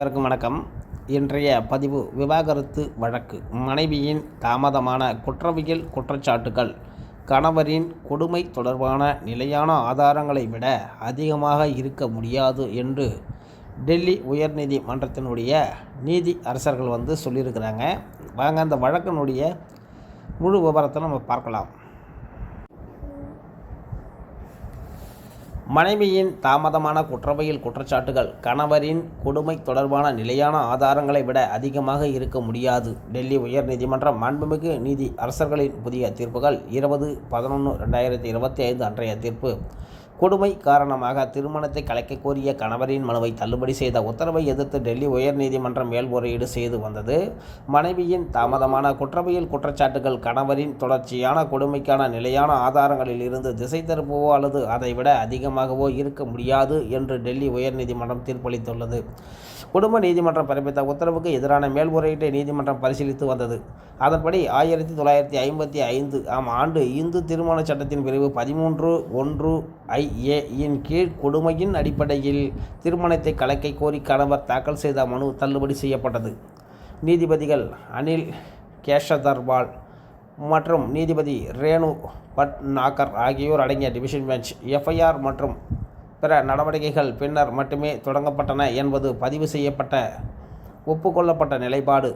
அனைவருக்கும் வணக்கம். இன்றைய பதிவு விவாகரத்து வழக்கு. மனைவியின் தாமதமான குற்றவியல் குற்றச்சாட்டுகள் கணவரின் கொடுமை தொடர்பான நிலையான ஆதாரங்களை விட அதிகமாக இருக்க முடியாது என்று டெல்லி உயர்நீதிமன்றத்தினுடைய நீதி அரசர்கள் வந்து சொல்லியிருக்கிறாங்க. வாங்க அந்த வழக்கினுடைய முழு விவரத்தை நம்ம பார்க்கலாம். மனைவியின் தாமதமான குற்றவியல் குற்றச்சாட்டுகள் கணவரின் கொடுமை தொடர்பான நிலையான ஆதாரங்களை விட அதிகமாக இருக்க முடியாது. டெல்லி உயர்நீதிமன்றம் மாண்புமிகு நீதி அரசர்களின் புதிய தீர்ப்புகள் இருபது பதினொன்று ரெண்டாயிரத்தி இருபத்தி ஐந்து அன்றைய தீர்ப்பு. கொடுமை காரணமாக திருமணத்தை கலைக்க கோரிய கணவரின் மனுவை தள்ளுபடி செய்த உத்தரவை எதிர்த்து டெல்லி உயர்நீதிமன்றம் மேல்முறையீடு செய்து வந்தது. மனைவியின் தாமதமான குற்றவியல் குற்றச்சாட்டுகள் கணவரின் தொடர்ச்சியான கொடுமைக்கான நிலையான ஆதாரங்களில் இருந்து திசை திருப்பவோ அல்லது அதைவிட அதிகமாகவோ இருக்க முடியாது என்று டெல்லி உயர்நீதிமன்றம் தீர்ப்பளித்துள்ளது. குடும்ப நீதிமன்றம் பிறப்பித்த உத்தரவுக்கு எதிரான மேல்முறையீட்டை நீதிமன்றம் பரிசீலித்து வந்தது. அதன்படி ஆயிரத்தி தொள்ளாயிரத்தி ஐம்பத்தி ஐந்து ஆம் ஆண்டு இந்து திருமண சட்டத்தின் பிரிவு பதிமூன்று ஒன்று ஐ ஏ இன் கீழ் கொடுமையின் அடிப்படையில் திருமணத்தை கலக்கை கோரி கணவர் தாக்கல் செய்த மனு தள்ளுபடி செய்யப்பட்டது. நீதிபதிகள் அனில் கேஷதர்வால் மற்றும் நீதிபதி ரேணு பட்நாகர் ஆகியோர் அடங்கிய டிவிஷன் பெஞ்ச் எஃப்ஐஆர் மற்றும் பிற நடவடிக்கைகள் பின்னர் மட்டுமே தொடங்கப்பட்டன என்பது பதிவு செய்யப்பட்ட ஒப்புக்கொள்ளப்பட்ட நிலைப்பாடு.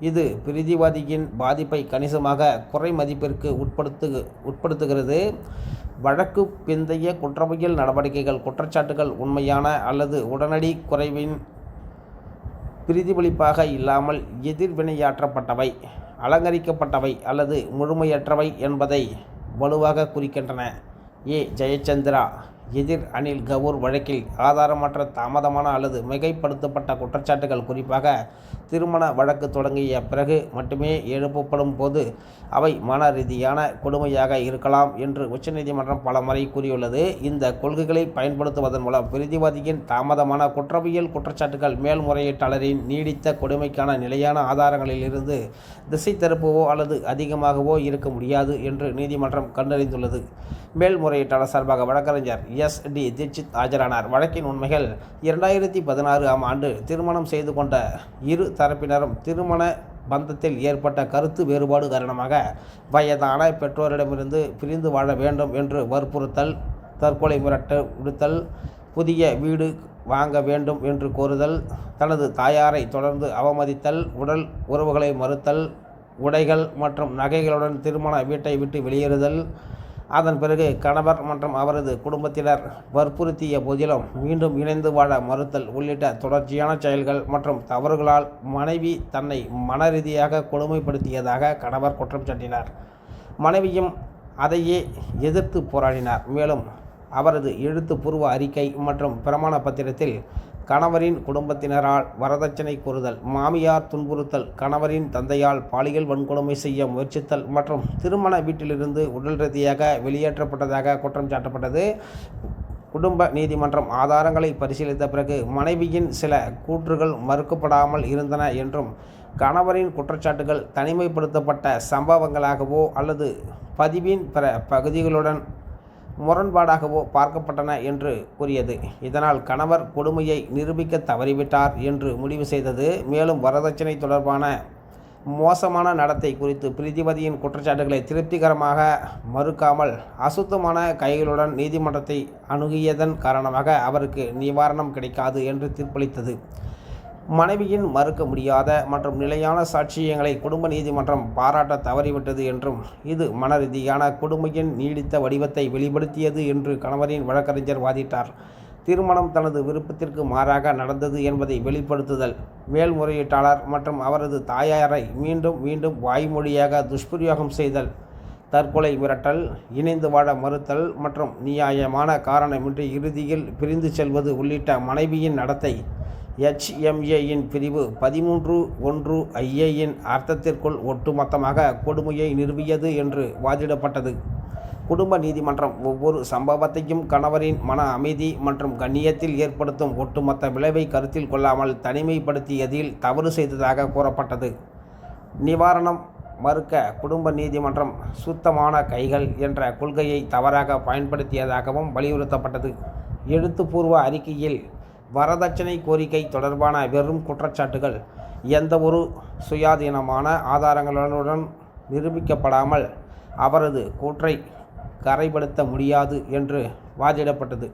இது பிரிதிவாதியின் பாதிப்பை கணிசமாக குறை மதிப்பிற்கு உட்படுத்து உட்படுத்துகிறது. வழக்கு பிந்தைய குற்றவியல் நடவடிக்கைகள் குற்றச்சாட்டுகள் உண்மையான அல்லது உடனடி குறைவின் பிரதிபலிப்பாக இல்லாமல் எதிர்வினையாற்றப்பட்டவை அலங்கரிக்கப்பட்டவை அல்லது முழுமையற்றவை என்பதை வலுவாக குறிக்கின்றன. ஏ. ஜெயச்சந்திரா எதிர் அனில் கவுர் வழக்கில் ஆதாரமற்ற தாமதமான அல்லது மிகைப்படுத்தப்பட்ட குற்றச்சாட்டுகள் குறிப்பாக திருமண வழக்கு தொடங்கிய பிறகு மட்டுமே எழுப்பப்படும் போது அவை மன ரீதியான கொடுமையாக இருக்கலாம் என்று உச்சநீதிமன்றம் பலமுறை கூறியுள்ளது. இந்த கொள்கைகளை பயன்படுத்துவதன் மூலம் பிரதிவாதியின் தாமதமான குற்றவியல் குற்றச்சாட்டுகள் மேல்முறையீட்டாளரின் நீடித்த கொடுமைக்கான நிலையான ஆதாரங்களில் இருந்து திசை திருப்பவோ அல்லது அதிகமாகவோ இருக்க முடியாது என்று நீதிமன்றம் கண்டறிந்துள்ளது. மேல்முறையீட்டாளர் சார்பாக வழக்கறிஞர் எஸ் டி தீட்சித் ஆஜரானார். வழக்கின் உண்மைகள் இரண்டாயிரத்தி பதினாறு ஆம் ஆண்டு திருமணம் செய்து கொண்ட இரு தரப்பினரும் திருமண பந்தத்தில் ஏற்பட்ட கருத்து வேறுபாடு காரணமாக வயதான பெற்றோரிடமிருந்து பிரிந்து வாழ வேண்டும் என்று வற்புறுத்தல் தற்கொலை மிரட்ட விடுத்தல் புதிய வீடு வாங்க வேண்டும் என்று கோருதல் தனது தாயாரை தொடர்ந்து அவமதித்தல் உடல் உறவுகளை மறுத்தல் உடைகள் மற்றும் நகைகளுடன் திருமண வீட்டை விட்டு வெளியேறுதல் அதன் பிறகு கணவர் மற்றும் அவரது குடும்பத்தினர் வற்புறுத்திய போதிலும் மீண்டும் இணைந்து வாழ மறுத்தல் உள்ளிட்ட தொடர்ச்சியான செயல்கள் மற்றும் தவறுகளால் மனைவி தன்னை மன ரீதியாக கொடுமைப்படுத்தியதாக கணவர் குற்றம் சாட்டினார். மனைவியும் அதையே எதிர்த்து போராடினார். மேலும் அவரது எழுத்துப்பூர்வ அறிக்கை மற்றும் பிரமாண பத்திரத்தில் கணவரின் குடும்பத்தினரால் வரதட்சணை கூறுதல் மாமியார் துன்புறுத்தல் கணவரின் தந்தையால் பாலியல் வன்கொடுமை செய்ய முயற்சித்தல் மற்றும் திருமண வீட்டிலிருந்து உடல் ரீதியாக வெளியேற்றப்பட்டதாக குற்றம் சாட்டப்பட்டது. குடும்ப நீதிமன்றம் ஆதாரங்களை பரிசீலித்த பிறகு மனைவியின் சில கூற்றுகள் மறுக்கப்படாமல் இருந்தன என்றும் கணவரின் குற்றச்சாட்டுகள் தனிமைப்படுத்தப்பட்ட சம்பவங்களாகவோ அல்லது பதிவின் பிற பகுதிகளுடன் முரண்பாடாகவோ பார்க்கப்பட்டன என்று கூறியது. இதனால் கணவர் கொடுமையை நிரூபிக்க தவறிவிட்டார் என்று முடிவு செய்தது. மேலும் வரதட்சணை தொடர்பான மோசமான நடத்தை குறித்து பிரீதிபதியின் குற்றச்சாட்டுகளை திருப்திகரமாக மறுக்காமல் அசுத்தமான கைகளுடன் நீதிமன்றத்தை அணுகியதன் காரணமாக அவருக்கு நிவாரணம் கிடைக்காது என்று தீர்ப்பளித்தது. மனைவியின் மறுக்க முடியாத மற்றும் நிலையான சாட்சியங்களை குடும்ப நீதிமன்றம் பாராட்ட தவறிவிட்டது என்றும் இது மன ரீதியான கொடுமையின் நீடித்த வடிவத்தை வெளிப்படுத்தியது என்று கணவரின் வழக்கறிஞர் வாதிட்டார். திருமணம் தனது விருப்பத்திற்கு மாறாக நடந்தது என்பதை வெளிப்படுத்துதல் மேல்முறையீட்டாளர் மற்றும் அவரது தாயாரை மீண்டும் மீண்டும் வாய்மொழியாக துஷ்பிரயோகம் செய்தல் தற்கொலை மிரட்டல் இணைந்து வாழ மறுத்தல் மற்றும் நியாயமான காரணமின்றி இறுதியில் பிரிந்து செல்வது உள்ளிட்ட மனைவியின் நடத்தை ஹெச்எம்ஏயின் பிரிவு பதிமூன்று ஒன்று ஐஏயின் அர்த்தத்திற்குள் ஒட்டுமொத்தமாக கொடுமையை நிறுவியது என்று வாதிடப்பட்டது. குடும்ப நீதிமன்றம் ஒவ்வொரு சம்பவத்தையும் கணவரின் மன அமைதி மற்றும் கண்ணியத்தில் ஏற்படுத்தும் ஒட்டுமொத்த விளைவை கருத்தில் கொள்ளாமல் தனிமைப்படுத்தியதில் தவறு செய்ததாக கூறப்பட்டது. நிவாரணம் மறுக்க குடும்ப நீதிமன்றம் சுத்தமான கைகள் என்ற கொள்கையை தவறாக பயன்படுத்தியதாகவும் வலியுறுத்தப்பட்டது. எழுத்துப்பூர்வ அறிக்கையில் வரதட்சணை கோரிக்கை தொடர்பான வெறும் குற்றச்சாட்டுகள் எந்தவொரு சுயாதீனமான ஆதாரங்களுடன் நிரூபிக்கப்படாமல் அவரது கூற்றை கரைப்படுத்த முடியாது என்று வாதிடப்பட்டது.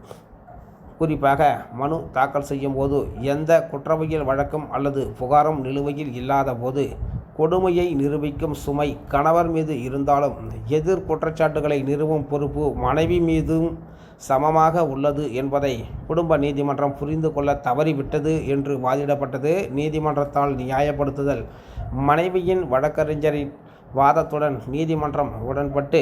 குறிப்பாக மனு தாக்கல் செய்யும் போது எந்த குற்றவியல் வழக்கும் அல்லது புகாரும் நிலுவையில் இல்லாத போது கொடுமையை நிரூபிக்கும் சுமை கணவர் மீது இருந்தாலும் எதிர் குற்றச்சாட்டுகளை நிறுவும் பொறுப்பு மனைவி மீதும் சமமாக உள்ளது என்பதை குடும்ப நீதிமன்றம் புரிந்து கொள்ள தவறிவிட்டது என்று வாதிடப்பட்டது. நீதிமன்றத்தால் நியாயப்படுத்துதல். மனைவியின் வழக்கறிஞரின் வாதத்துடன் நீதிமன்றம் உடன்பட்டு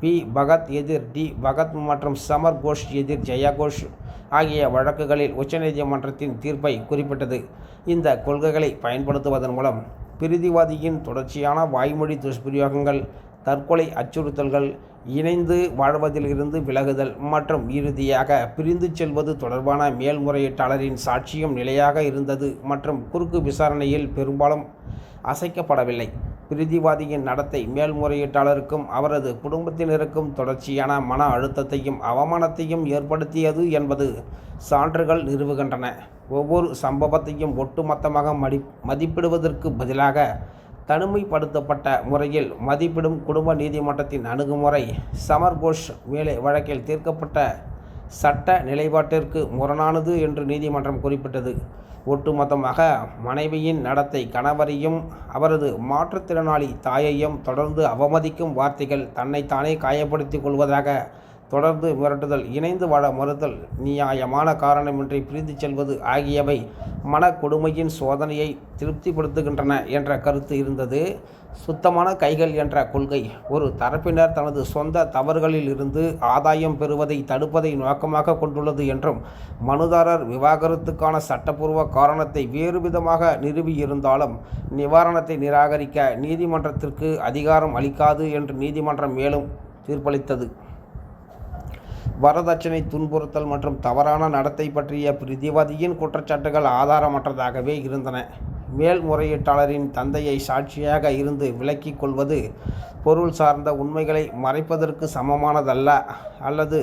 பி. பகத் எதிர் டி. பகத் மற்றும் சமர் கோஷ் எதிர் ஜெயா கோஷ் ஆகிய வழக்குகளில் உச்சநீதிமன்றத்தின் தீர்ப்பை குறிப்பிட்டது. இந்த கொள்கைகளை பயன்படுத்துவதன் மூலம் பிரிதிவாதியின் தொடர்ச்சியான வாய்மொழி துஷ்பிரயோகங்கள் தற்கொலை அச்சுறுத்தல்கள் இணைந்து வாழ்வதிலிருந்து விலகுதல் மற்றும் இறுதியாக பிரிந்து செல்வது தொடர்பான மேல்முறையீட்டாளரின் சாட்சியம் நிலையாக இருந்தது மற்றும் குறுக்கு விசாரணையில் பெரும்பாலும் அசைக்கப்படவில்லை. பிரிதிவாதியின் நடத்தை மேல்முறையீட்டாளருக்கும் அவரது குடும்பத்தினருக்கும் தொடர்ச்சியான மன அழுத்தத்தையும் அவமானத்தையும் ஏற்படுத்தியது என்பது சான்றுகள் நிறுவுகின்றன. ஒவ்வொரு சம்பவத்தையும் ஒட்டுமொத்தமாக மடி மதிப்பிடுவதற்கு பதிலாக தனிமைப்படுத்தப்பட்ட முறையில் மதிப்பிடும் குடும்ப நீதிமன்றத்தின் அணுகுமுறை சமர் கோஷ் மேலே வழக்கில் தீர்க்கப்பட்ட சட்ட நிலைப்பாட்டிற்கு முரணானது என்று நீதிமன்றம் குறிப்பிட்டது. ஒட்டுமொத்தமாக மனைவியின் நடத்தை கணவரையும் அவரது மாற்றுத்திறனாளி தாயையும் தொடர்ந்து அவமதிக்கும் வார்த்தைகள் தன்னைத்தானே காயப்படுத்திக் கொள்வதாக தொடர்ந்து மிரட்டுதல் இணைந்து வாழ மறுத்தல் நியாயமான காரணமின்றி பிரிந்து செல்வது ஆகியவை மனக்கொடுமையின் சோதனையை திருப்திப்படுத்துகின்றன என்ற கருத்து இருந்தது. சுத்தமான கைகள் என்ற கொள்கை ஒரு தரப்பினர் தனது சொந்த தவறுகளில் இருந்து ஆதாயம் பெறுவதை தடுப்பதை நோக்கமாக கொண்டுள்ளது என்றும் மனுதாரர் விவாகரத்துக்கான சட்டப்பூர்வ காரணத்தை வேறு விதமாக நிறுவியிருந்தாலும் நிவாரணத்தை நிராகரிக்க நீதிமன்றத்திற்கு அதிகாரம் அளிக்காது என்று நீதிமன்றம் மேலும் தீர்ப்பளித்தது. வரதட்சணை துன்புறுத்தல் மற்றும் தவறான நடத்தை பற்றிய பிரதிவாதியின் குற்றச்சாட்டுகள் ஆதாரமற்றதாகவே இருந்தன. மேல்முறையீட்டாளரின் தந்தையை சாட்சியாக இருந்து விலக்கிக் கொள்வது பொருள் சார்ந்த உண்மைகளை மறைப்பதற்கு சமமானதல்ல. அல்லது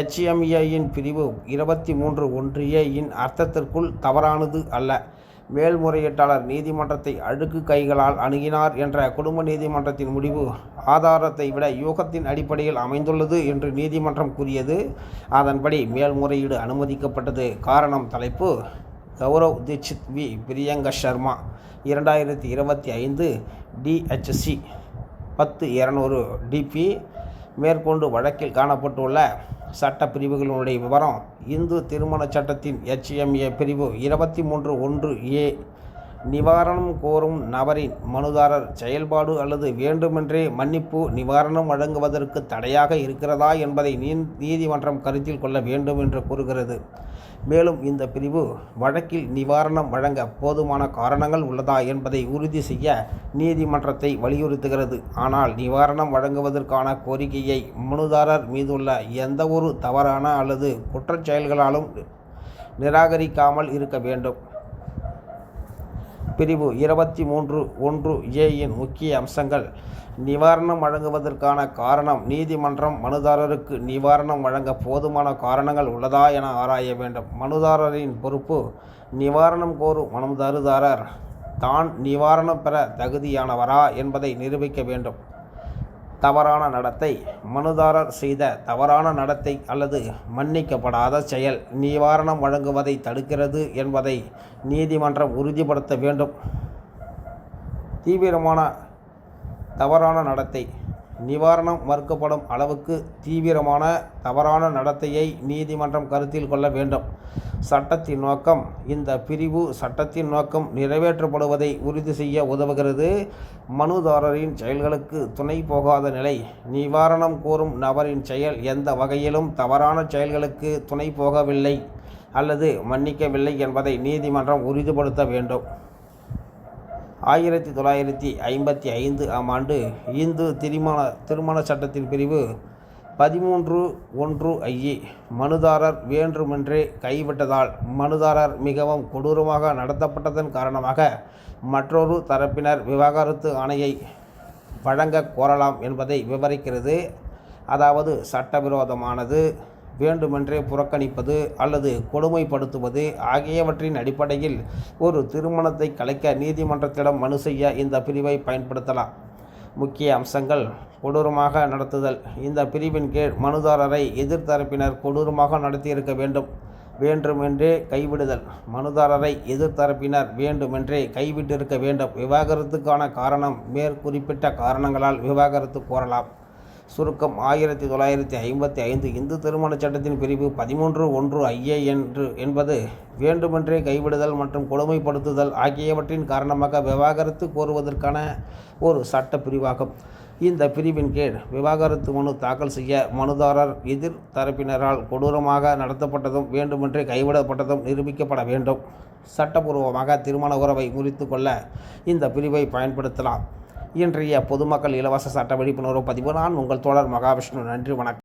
எச்எம்ஏயின் பிரிவு இருபத்தி மூன்று ஒன்று ஏயின் அர்த்தத்திற்குள் தவறானது அல்ல. மேல்முறையீட்டாளர் நீதிமன்றத்தை அழுக்கு கைகளால் அணுகினார் என்ற குடும்ப நீதிமன்றத்தின் முடிவு ஆதாரத்தை விட யூகத்தின் அடிப்படையில் அமைந்துள்ளது என்று நீதிமன்றம் கூறியது. அதன்படி மேல்முறையீடு அனுமதிக்கப்பட்டது. காரணம் தலைப்பு கௌரவ் தீட்சித் வி. பிரியங்கா சர்மா இரண்டாயிரத்தி இருபத்தி ஐந்து டிஹெச்சி பத்து இரநூறு டிபி மேற்கொண்டு வழக்கில் காணப்பட்டுள்ள சட்ட பிரிவுகளினுடைய விவரம் இந்து திருமண சட்டத்தின் எச்எம்ஏ பிரிவு இருபத்தி மூன்று ஒன்று ஏ நிவாரணம் கோரும் நபரின் மனுதாரர் செயல்பாடு அல்லது வேண்டுமென்றே மன்னிப்பு நிவாரணம் வழங்குவதற்கு தடையாக இருக்கிறதா என்பதை நீ நீதிமன்றம் கருத்தில் கொள்ள வேண்டும் என்று கூறுகிறது. மேலும் இந்த பிரிவு வழக்கில் நிவாரணம் வழங்க போதுமான காரணங்கள் உள்ளதா என்பதை உறுதி செய்ய நீதிமன்றத்தை வலியுறுத்துகிறது. ஆனால் நிவாரணம் வழங்குவதற்கான கோரிக்கையை மனுதாரர் மீதுள்ள எந்தவொரு தவறான அல்லது குற்றச்செயல்களாலும் நிராகரிக்காமல் இருக்க வேண்டும். பிரிவு இருபத்தி மூன்று ஒன்று ஏயின் முக்கிய அம்சங்கள். நிவாரணம் வழங்குவதற்கான காரணம் நீதிமன்றம் மனுதாரருக்கு நிவாரணம் வழங்க போதுமான காரணங்கள் உள்ளதா என ஆராய வேண்டும். மனுதாரரின் பொறுப்பு நிவாரணம் கோரும் மனுதாரதாரர் தான் நிவாரணம் பெற தகுதியானவரா என்பதை நிரூபிக்க வேண்டும். தவறான நடத்தை மனுதாரர் செய்த தவறான நடத்தை அல்லது மன்னிக்கப்படாத செயல் நிவாரணம் வழங்குவதை தடுக்கிறது என்பதை நீதிமன்றம் உறுதிப்படுத்த வேண்டும். தீவிரமான தவறான நடத்தை நிவாரணம் மறுக்கப்படும் அளவுக்கு தீவிரமான தவறான நடத்தையை நீதிமன்றம் கருத்தில் கொள்ள வேண்டும். சட்டத்தின் நோக்கம் இந்த பிரிவு சட்டத்தின் நோக்கம் நிறைவேற்றப்படுவதை உறுதி செய்ய உதவுகிறது. மனுதாரரின் செயல்களுக்கு துணை போகாத நிலை. நிவாரணம் கோரும் நபரின் செயல் எந்த வகையிலும் தவறான செயல்களுக்கு துணை போகவில்லை அல்லது மன்னிக்கவில்லை என்பதை நீதிமன்றம் உறுதிப்படுத்த வேண்டும். ஆயிரத்தி தொள்ளாயிரத்தி ஐம்பத்தி ஐந்து ஆம் ஆண்டு இந்து திருமண திருமண சட்டத்தின் பிரிவு பதிமூன்று ஒன்று ஐயே மனுதாரர் வேண்டுமென்றே கைவிட்டதால் மனுதாரர் மிகவும் கொடூரமாக நடத்தப்பட்டதன் காரணமாக மற்றொரு தரப்பினர் விவாகரத்து ஆணையை வழங்க கோரலாம் என்பதை விவரிக்கிறது. அதாவது சட்டவிரோதமானது. வேண்டுமென்றே புறக்கணிப்பது அல்லது கொடுமைப்படுத்துவது ஆகியவற்றின் அடிப்படையில் ஒரு திருமணத்தை கலைக்க நீதிமன்றத்திடம் மனு செய்ய இந்த பிரிவை பயன்படுத்தலாம். முக்கிய அம்சங்கள். கொடூரமாக நடத்துதல். இந்த பிரிவின் கீழ் மனுதாரரை எதிர்த்தரப்பினர் கொடூரமாக நடத்தியிருக்க வேண்டும். வேண்டுமென்றே கைவிடுதல். மனுதாரரை எதிர்த்தரப்பினர் வேண்டுமென்றே கைவிட்டிருக்க வேண்டும். விவாகரத்துக்கான காரணம் மேற்குறிப்பிட்ட காரணங்களால் விவாகரத்து கோரலாம். சுருக்கம் ஆயிரத்தி தொள்ளாயிரத்தி ஐம்பத்தி ஐந்து இந்து திருமணச் சட்டத்தின் பிரிவு பதிமூன்று ஒன்று ஐஏ என்று என்பது வேண்டுமென்றே கைவிடுதல் மற்றும் கொடுமைப்படுத்துதல் ஆகியவற்றின் காரணமாக விவாகரத்து கோருவதற்கான ஒரு சட்ட பிரிவாகும். இந்த பிரிவின் கீழ் விவாகரத்து மனு தாக்கல் செய்ய மனுதாரர் எதிர் தரப்பினரால் கொடூரமாக நடத்தப்பட்டதும் வேண்டுமென்றே கைவிடப்பட்டதும் நிரூபிக்கப்பட வேண்டும். சட்டபூர்வமாக திருமண உறவை முறித்து கொள்ள இந்த பிரிவை பயன்படுத்தலாம். இன்றைய பொதுமக்கள் இலவச சட்ட விழிப்புணர்வு பதிவு. நான் உங்கள் தோழர் மகாவிஷ்ணு. நன்றி வணக்கம்.